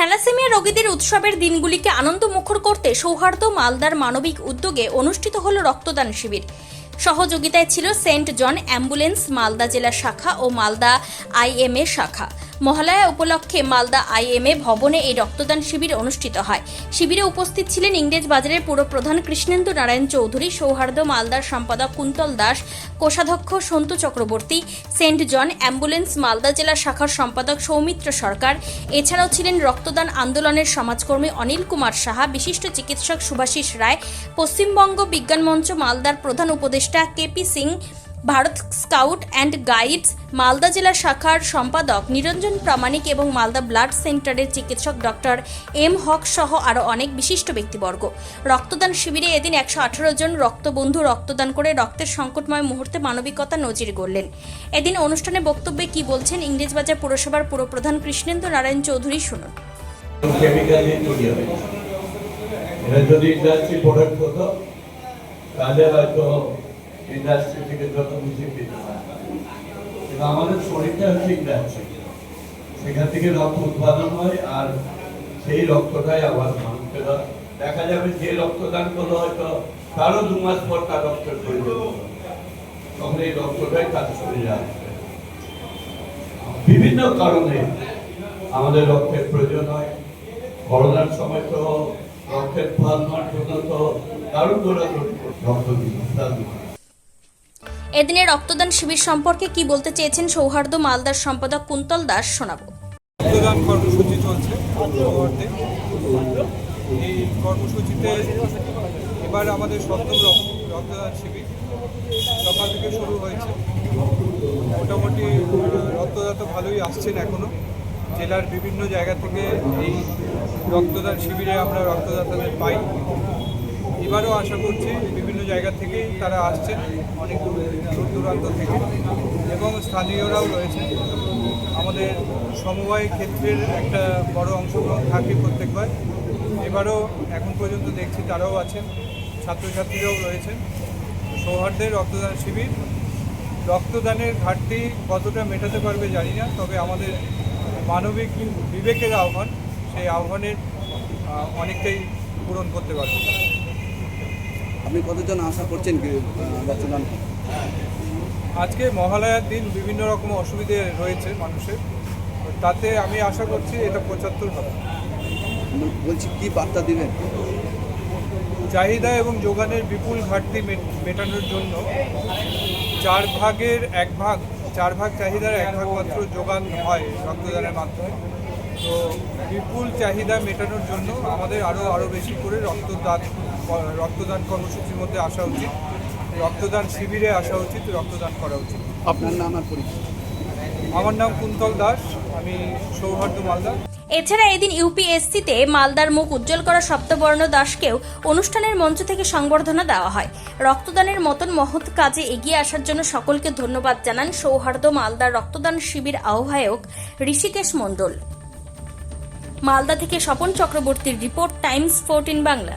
Thalassaemia রোগীদের উৎসবের দিনগুলিকে আনন্দমুখর করতে সৌহার্দ্য মালদার মানবিক উদ্যোগে অনুষ্ঠিত হল রক্তদান শিবির। সহযোগিতায় ছিল সেন্ট জন অ্যাম্বুলেন্স, মালদা জেলা শাখা ও মালদা আইএমএ শাখা। মহালয়া উপলক্ষে মালদা আইএমএ ভবনে এই রক্তদান শিবির অনুষ্ঠিত হয়। শিবিরে উপস্থিত ছিলেন ইংরেজ বাজারের পুরপ্রধান কৃষ্ণেন্দু নারায়ণ চৌধুরী, সৌহার্দ্য মালদার সম্পাদক কুন্তল দাস, কোষাধ্যক্ষ Santu Chakraborty, Saint John Ambulance Malda জেলা শাখার সম্পাদক সৌমিত্র সরকার। এছাড়াও ছিলেন রক্তদান আন্দোলনের সমাজকর্মী অনিল কুমার সাহা, বিশিষ্ট চিকিৎসক সুভাষিস রায়, পশ্চিমবঙ্গ বিজ্ঞান মঞ্চ মালদার প্রধান উপদেষ্টা KP Singh Bharat Scout and Guides, Malda জেলা শাখার সম্পাদক নিরঞ্জন প্রামাণিক এবং মালদা ব্লাড সেন্টারের চিকিৎসক ডক্টর এম হক সহ আরও অনেক বিশিষ্ট ব্যক্তিবর্গ। রক্তদান শিবিরে এদিন একশো আঠারো জন রক্তবন্ধু রক্তদান করে রক্তের সংকটময় মুহূর্তে মানবিকতা নজির গড়লেন। এদিন অনুষ্ঠানে বক্তব্যে কি বলছেন ইংরেজবাজার পুরসভার পুরপ্রধান কৃষ্ণেন্দু নারায়ণ চৌধুরী শুনুন। যদি ইন্ডাস্ট্রি প্রোডাক্ট হতো, তাহলে হয়তো ইন্ডাস্ট্রি থেকে যত কিছু পেতে হয়। কিন্তু আমাদের শরীরটা হচ্ছে ইন্ডাস্ট্রি সেখান থেকে রক্ত উৎপাদন হয় আর সেই রক্তটাই আবার মানুষকে দেখা যাবে যে রক্তদান করল হয়তো তারও দু মাস পর তার রক্তের প্রয়োজন। তখন এই রক্তটাই তার শরীরে আসবে। বিভিন্ন কারণে আমাদের রক্তের প্রয়োজন হয়। করোনার সময় তো রক্তের প্লাজমার জন্য তো দারুণ দৌড়াদৌড়ি রক্ত প্লাজমা এদিনে রক্তদান শিবির সম্পর্কে কি বলতে চেয়েছেন সৌহার্দ্য মালদার সম্পাদক কুন্তল দাস শোনাবো। রক্তদান কর্মসূচি চলছে এই কর্মসূচিতে এবার আমাদের সপ্তম রক্তদান শিবির সকাল থেকে শুরু হয়েছে। মোটামুটি রক্তদাতা ভালোই আসছেন এখনও জেলার বিভিন্ন জায়গা থেকে এই রক্তদান শিবিরে আমরা রক্তদাতাদের পাই। এবারও আশা করছি বিভিন্ন জায়গা থেকেই তারা আসছেন, অনেক দূর দূর দূরান্ত থেকে। এবং স্থানীয়রাও রয়েছেন। আমাদের সমবায় ক্ষেত্রের একটা বড় অংশগ্রহণ থাকে প্রত্যেকবার। এবারও এখন পর্যন্ত দেখছি তারাও আছেন, ছাত্রছাত্রীরাও রয়েছেন। সৌহার্দ্যের রক্তদান শিবির, রক্তদানের ঘাটতি কতটা মেটাতে পারবে জানি না, তবে আমাদের মানবিক বিবেকের আহ্বান, সেই আহ্বানের অনেকটাই পূরণ করতে পারবে। আপনি কতজন আশা করছেন রক্তদান আজকে মহালয়ার দিন বিভিন্ন রকম অসুবিধে রয়েছে মানুষের। তাতে আমি আশা করছি এটা পঁচাত্তর হবে। বলছি কি বার্তা দিবেন? চাহিদা এবং যোগানের বিপুল ঘাটতি মেট- মেটানোর জন্য চার ভাগের এক ভাগ চার ভাগ চাহিদার এক ভাগ মাত্র যোগান হয় রক্তদানের মাধ্যমে। তো বিপুল চাহিদা মেটানোর জন্য আমাদের আরও আরও বেশি করে রক্তদান রক্তদান কর্মসূচির মধ্যে আসা উচিত। রক্তদান শিবিরে আসা উচিত রক্তদান করা উচিত। আপনার নাম আর পরিচয়? আমার নাম কুন্তল দাস আমি সৌহার্দ্য মালদা এছাড়া এদিন ইউপিএসসিতে মালদার মুখ উজ্জ্বল করা সপ্তবর্ণ দাসকেও অনুষ্ঠানের মঞ্চ থেকে সংবর্ধনা দেওয়া হয়। রক্তদানের মতন মহৎ কাজে এগিয়ে আসার জন্য সকলকে ধন্যবাদ জানান সৌহার্দ্য মালদার রক্তদান শিবির আহ্বায়ক ঋষিকেশ মণ্ডল। মালদা থেকে স্বপন চক্রবর্তীর রিপোর্ট টাইমস ফোরটিন বাংলা।